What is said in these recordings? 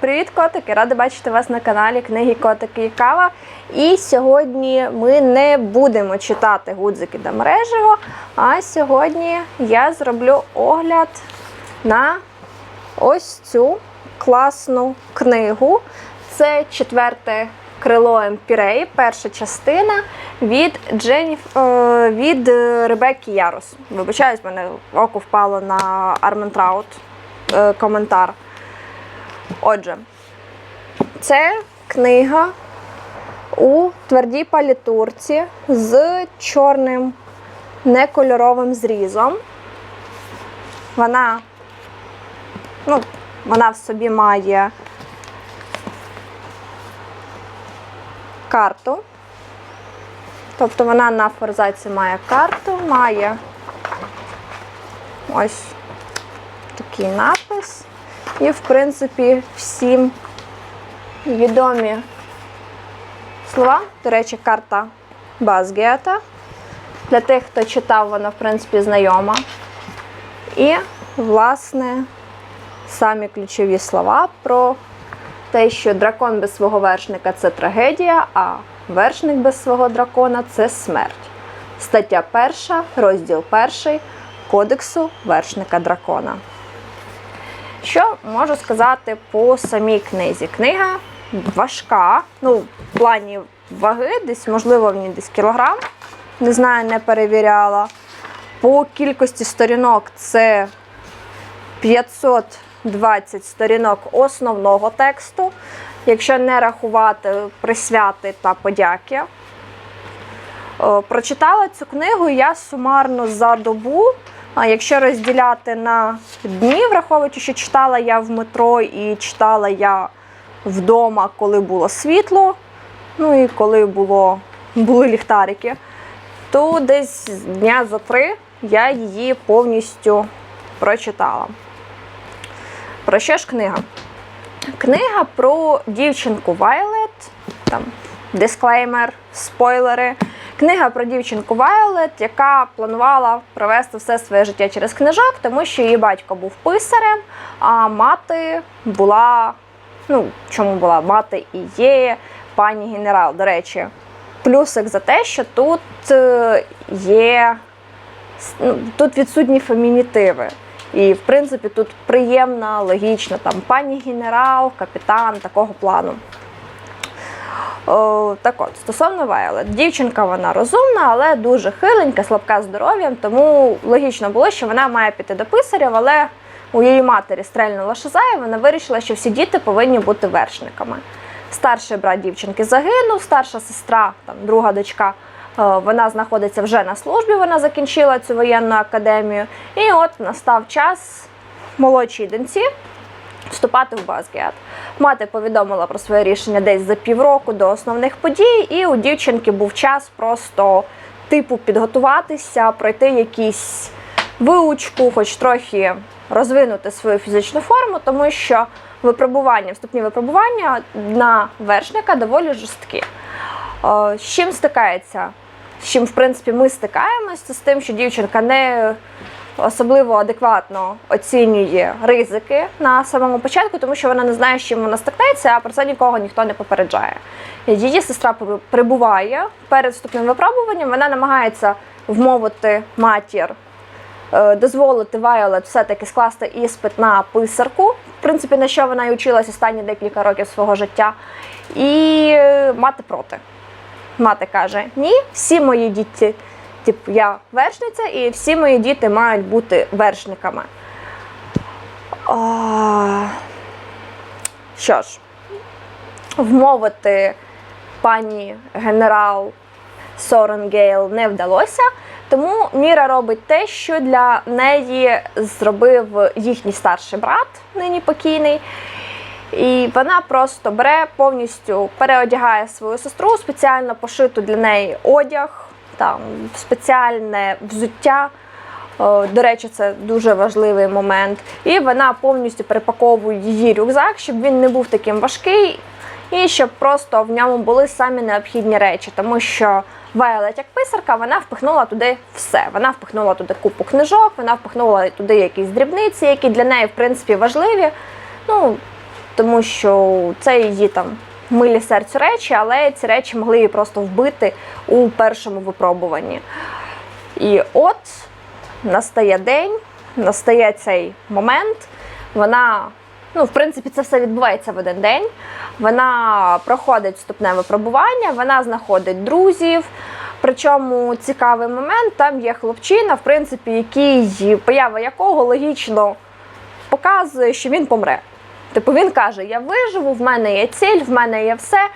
Привіт, котики! Рада бачити вас на каналі Книги Котики і Кава. І сьогодні ми не будемо читати гудзики до мережево, а сьогодні я зроблю огляд на ось цю класну книгу. Це четверте крило Емпірей, перша частина від Дженніф е, від Ребекки Ярос. Вибачаюсь, мене око впало на Арментраут е, коментар. Отже, це книга у твердій палітурці з чорним некольоровим зрізом. Вона, ну, вона в собі має карту. Тобто вона на форзаці має карту, має ось такий напис. І, в принципі, всім відомі слова. До речі, карта Базгета. Для тих, хто читав, вона, в принципі, знайома. І, власне, самі ключові слова про те, що дракон без свого вершника це трагедія, а вершник без свого дракона це смерть. Стаття 1, розділ 1 Кодексу вершника дракона. Що можу сказати по самій книзі? Книга важка, ну, в плані ваги, десь, можливо, в ній десь кілограм. Не знаю, не перевіряла. По кількості сторінок це 520 сторінок основного тексту, якщо не рахувати присвяти та подяки. Е, Прочитала цю книгу я сумарно за добу. А якщо розділяти на дні, враховуючи, що читала я в метро і читала я вдома, коли було світло, ну і коли було, були ліхтарики, то десь дня за три я її повністю прочитала. Про що ж книга? Книга про дівчинку Вайлет, там дисклеймер, спойлери. Книга про дівчинку Вайлет, яка планувала провести все своє життя через книжок, тому що її батько був писарем, а мати була. Ну, чому була мати і є пані генерал. До речі, плюсик за те, що тут е, є ну, тут відсутні фемінітиви. І, в принципі, тут приємна, логічна там пані генерал, капітан такого плану. О, так от, стосовно Вайлет, дівчинка вона розумна, але дуже хиленька, слабка здоров'ям, тому логічно було, що вона має піти до писарів, але у її матері стрельнула шиза, і вона вирішила, що всі діти повинні бути вершниками. Старший брат дівчинки загинув, старша сестра, там, друга дочка, е, вона знаходиться вже на службі, вона закінчила цю воєнну академію. І от настав час молодшій доньці вступати в Базгіат. Мати повідомила про своє рішення десь за півроку до основних подій, і у дівчинки був час просто типу підготуватися, пройти якісь виучку, хоч трохи розвинути свою фізичну форму, тому що випробування, вступні випробування на вершника доволі жорсткі. Е, З чим стикається? З чим, в принципі, ми стикаємося, з тим, що дівчинка не особливо адекватно оцінює ризики на самому початку, тому що вона не знає, з чим вона стикнеться, а про це нікого ніхто не попереджає. Її сестра прибуває перед вступним випробуванням, вона намагається вмовити матір. е, Дозволити Вайолет все-таки скласти іспит на писарку, в принципі, на що вона і училась останні декілька років свого життя, і е, мати проти. Мати каже: ні, всі мої діти, типу, я вершниця, і всі мої діти мають бути вершниками. А, Що ж, вмовити пані генерал Соренгейл не вдалося, тому Міра робить те, що для неї зробив їхній старший брат, нині покійний. І вона просто бере повністю переодягає свою сестру, спеціально пошиту для неї одяг, там спеціальне взуття. До речі, це дуже важливий момент. І вона повністю перепаковує її рюкзак, щоб він не був таким важкий, і щоб просто в ньому були самі необхідні речі, тому що Вайлет, як писарка, вона впихнула туди все. Вона впихнула туди купу книжок, вона впихнула туди якісь дрібниці, які для неї, в принципі, важливі. Ну, тому що це її там милі серцю речі, але ці речі могли її просто вбити у першому випробуванні. І от настає день, настає цей момент. Вона, ну, в принципі, це все відбувається в один день. Вона проходить вступне випробування, вона знаходить друзів. Причому цікавий момент, там є хлопчина, в принципі, який поява якого логічно показує, що він помре. Типу він каже: Я виживу, в мене є ціль, в мене є все.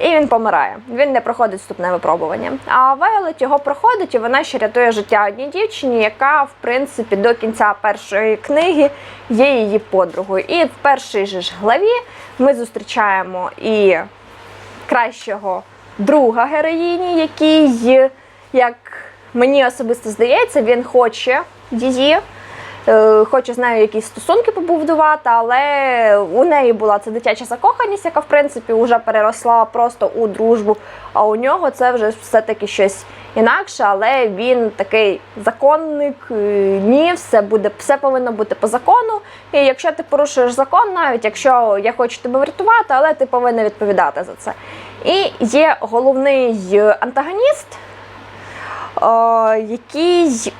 І він помирає. Він не проходить вступне випробування. А Вайолет його проходить, і вона ще рятує життя одній дівчині, яка, в принципі, до кінця першої книги є її подругою. І в першій же ж главі ми зустрічаємо і кращого друга героїні, який, як мені особисто здається, він хоче її. Е, Хоче з нею якісь стосунки побудувати, але у неї була це дитяча закоханість, яка в принципі вже переросла просто у дружбу. А у нього це вже все-таки щось інакше, але він такий законник. е, Ні, все буде, все повинно бути по закону. І якщо ти порушуєш закон, навіть якщо я хочу тебе врятувати, але ти повинен відповідати за це. І є головний антагоніст, е, який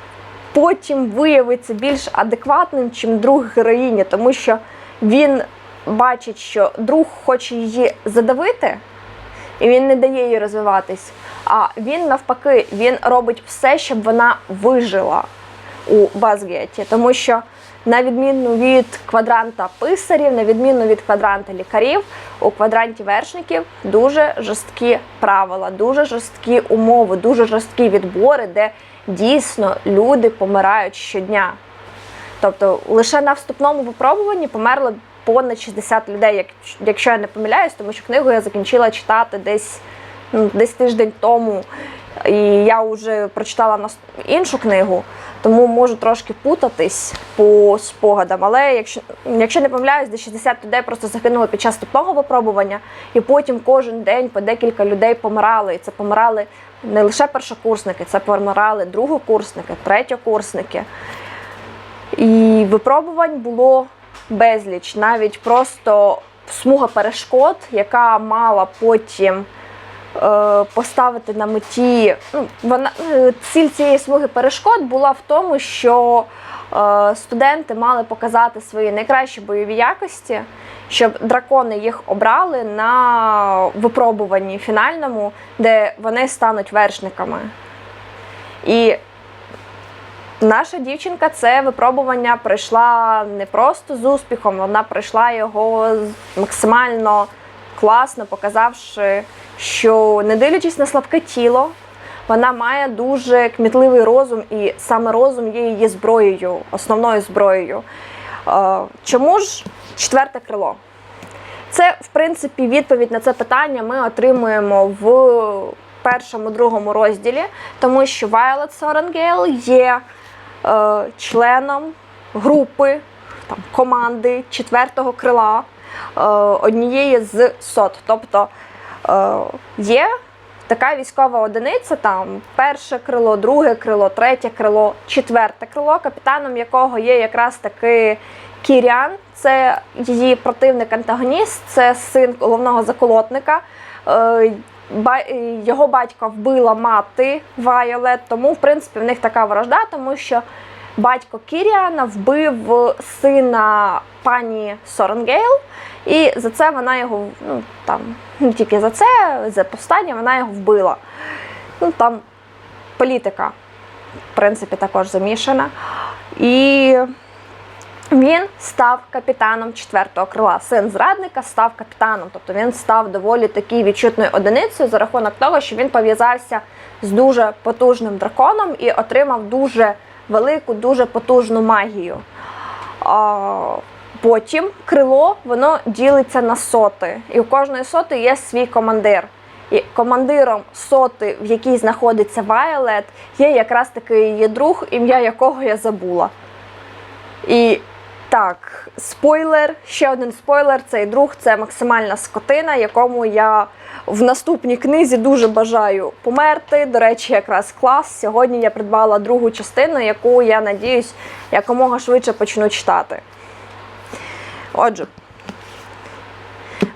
потім виявиться більш адекватним, чим друг героїні, тому що він бачить, що друг хоче її задавити, і він не дає їй розвиватись. А він навпаки він робить все, щоб вона вижила у Базгеті, тому що. На відміну від квадранта писарів, на відміну від квадранта лікарів, у квадранті вершників дуже жорсткі правила, дуже жорсткі умови, дуже жорсткі відбори, де дійсно люди помирають щодня. Тобто лише на вступному випробуванні померло понад 60 людей, якщо я не помиляюсь, тому що книгу я закінчила читати десь, ну, десь тиждень тому. І я вже прочитала іншу книгу, тому можу трошки путатись по спогадам. Але якщо, якщо не помиляюсь, десь 60 людей просто загинуло під час вступного випробування, і потім кожен день по декілька людей помирали. І це помирали не лише першокурсники, це помирали другокурсники, третьокурсники. І випробувань було безліч, навіть просто смуга перешкод, яка мала потім поставити на меті. Ну, вона е, ціль цієї смуги перешкод була в тому, що е, студенти мали показати свої найкращі бойові якості, щоб дракони їх обрали на випробуванні фінальному, де вони стануть вершниками. І Наша дівчинка це випробування пройшла не просто з успіхом, вона пройшла його максимально класно, показавши, що не дивлячись на слабке тіло, вона має дуже кмітливий розум, і саме розум є її зброєю, основною зброєю. Е, Чому ж четверте крило? Це, в принципі, відповідь на це питання ми отримуємо в першому другому розділі, тому що Violet Sorengale є е, членом групи там, команди четвертого крила однієї з сот. Тобто е, є така військова одиниця, там перше крило, друге крило, третє крило, четверте крило, капітаном якого є якраз таки Кірян, це її противник-антагоніст, це син головного заколотника. Е, е, Його батька вбила мати Вайолет, тому в принципі в них така вражда, тому що батько Кіріана вбив сина пані Соренгейл, і за це вона його, ну там не тільки за це, за повстання вона його вбила. Ну там політика, в принципі, також замішана. І він став капітаном четвертого крила. Син зрадника став капітаном, тобто він став доволі таки відчутною одиницею за рахунок того, що він пов'язався з дуже потужним драконом і отримав дуже велику, дуже потужну магію. А, потім крило воно ділиться на соти, і у кожної соти є свій командир. І командиром соти, в якій знаходиться Вайолет, є якраз такий її друг, ім'я якого я забула. І так, спойлер, ще один спойлер. Цей друг це максимальна скотина, якому я в наступній книзі дуже бажаю померти. До речі, якраз клас. Сьогодні я придбала другу частину, яку я надіюсь якомога швидше почну читати. Отже,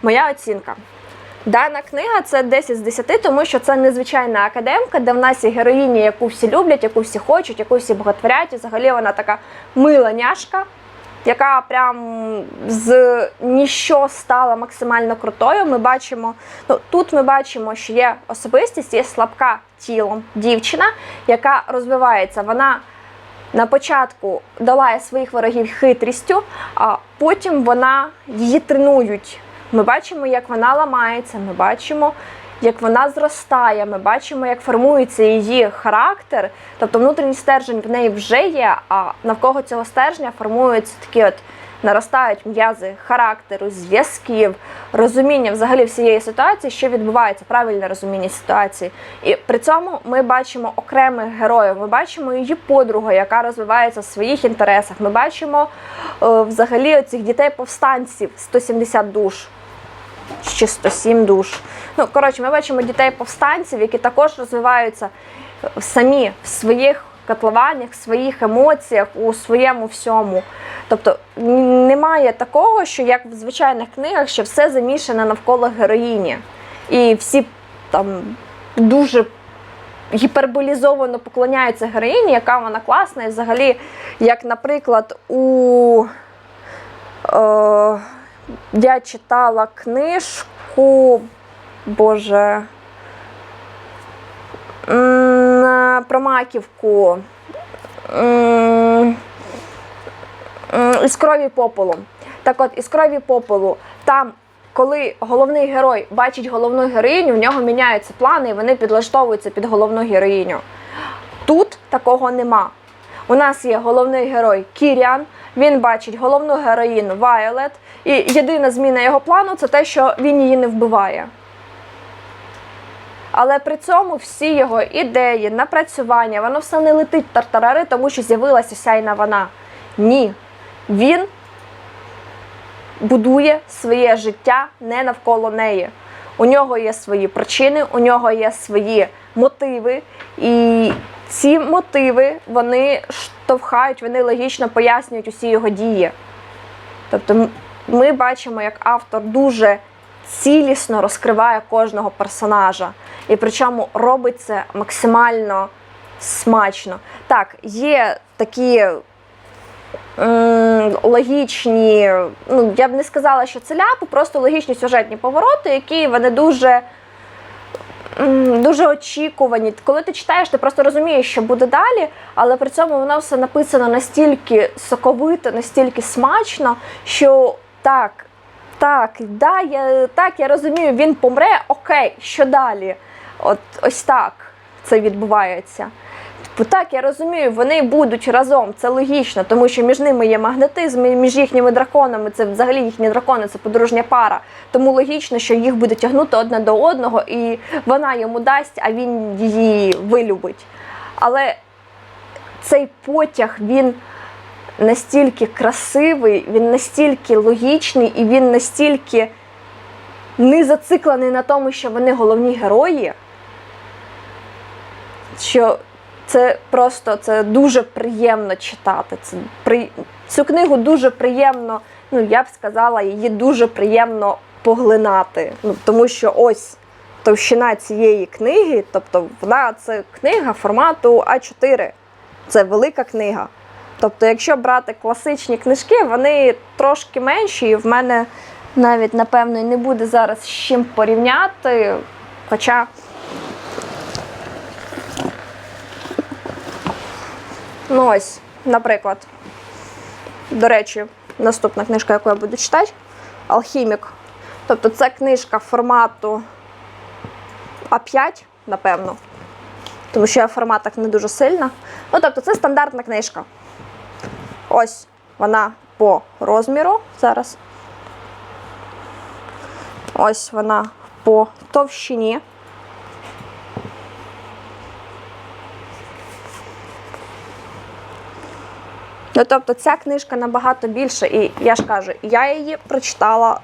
Моя оцінка. Дана книга це 10 з 10, тому що це незвичайна академка, де в нас є героїня, яку всі люблять, яку всі хочуть, яку всі боготворять. І взагалі вона така мила няшка, яка прям з ніщо стала максимально крутою. Ми бачимо, ну тут ми бачимо, що є особистість, є слабка тілом дівчина, яка розвивається. Вона на початку долає своїх ворогів хитрістю, а потім вона її тренують. Ми бачимо, як вона ламається, ми бачимо, як вона зростає, ми бачимо, як формується її характер. Тобто внутрішній стержень в неї вже є, а навколо цього стержня формуються такі от наростають м'язи характеру, зв'язків, розуміння взагалі всієї ситуації, що відбувається, правильне розуміння ситуації. І при цьому ми бачимо окремих героїв. Ми бачимо її подругу, яка розвивається в своїх інтересах. Ми бачимо е, взагалі цих дітей-повстанців 170 душ. Чи 107 душ. Ну, коротше, ми бачимо дітей-повстанців, які також розвиваються самі в своїх котлованнях, в своїх емоціях, у своєму всьому. Тобто немає такого, що як в звичайних книгах, що все замішане навколо героїні. І всі там дуже гіперболізовано поклоняються героїні, яка вона класна, і взагалі, як, наприклад, у. Е, я читала книжку, Боже. м, Про маківку. Із попелу. Так от, із крові попелу, там, коли головний герой бачить головну героїню, в нього міняються плани, і вони підлаштовуються під головну героїню. Тут такого нема. У нас є головний герой Кіріан. Він бачить головну героїну Вайолет. І єдина зміна його плану це те, що він її не вбиває. Але при цьому всі його ідеї, напрацювання, воно все не летить в тартарари, тому що з'явилася сяйна вона. Ні. Він будує своє життя не навколо неї. У нього є свої причини, у нього є свої мотиви, і ці мотиви вони штовхають, вони логічно пояснюють усі його дії. Тобто ми бачимо, як автор дуже цілісно розкриває кожного персонажа. І причому робить це максимально смачно. Так, є такі логічні, ну я б не сказала, що це ляпи, просто логічні сюжетні повороти, які вони дуже. Дуже очікувані. Коли ти читаєш, ти просто розумієш, що буде далі, але при цьому воно все написано настільки соковито, настільки смачно, що так, так, да, я, так, я розумію, він помре, окей, що далі? От ось так це відбувається. Так, я розумію, вони будуть разом, це логічно, тому що між ними є магнетизм, і між їхніми драконами це взагалі їхні дракони, це подружня пара. Тому логічно, що їх буде тягнути одне до одного, і вона йому дасть, а він її вилюбить. Але цей потяг він настільки красивий, він настільки логічний і він настільки не зациклений на тому, що вони головні герої, що це просто це дуже приємно читати. Це при... Цю книгу дуже приємно, ну я б сказала, її дуже приємно поглинати. Ну, тому що ось товщина цієї книги, тобто вона це книга формату А4. Це велика книга. Тобто, якщо брати класичні книжки, вони трошки менші, і в мене навіть, напевно, і не буде зараз з чим порівняти. Хоча. Ну ось, наприклад. До речі, наступна книжка, яку я буду читати Алхімік. Тобто це книжка формату А5, напевно. Тому що я в форматах не дуже сильна. Ну, тобто, це стандартна книжка. Ось вона по розміру зараз. Ось вона по товщині. Ну, тобто ця книжка набагато більше, і я ж кажу, я її прочитала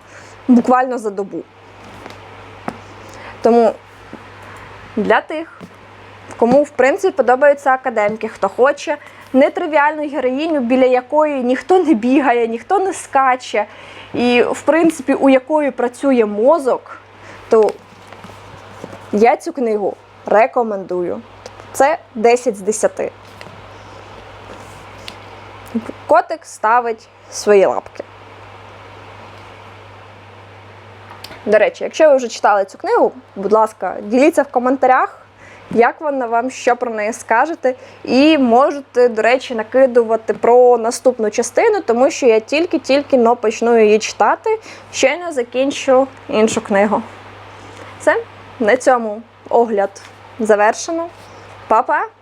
буквально за добу. Тому для тих, кому в принципі подобаються академки, хто хоче нетривіальну героїню, біля якої ніхто не бігає, ніхто не скаче, і, в принципі, у якої працює мозок, то я цю книгу рекомендую. Це 10 з 10. Котик ставить свої лапки. До речі, якщо ви вже читали цю книгу, будь ласка, діліться в коментарях, як вона вам, що про неї скажете. І можете, до речі, накидувати про наступну частину, тому що я тільки-тільки но почну її читати, щойно закінчу іншу книгу. Все, на цьому огляд завершено. Па-па!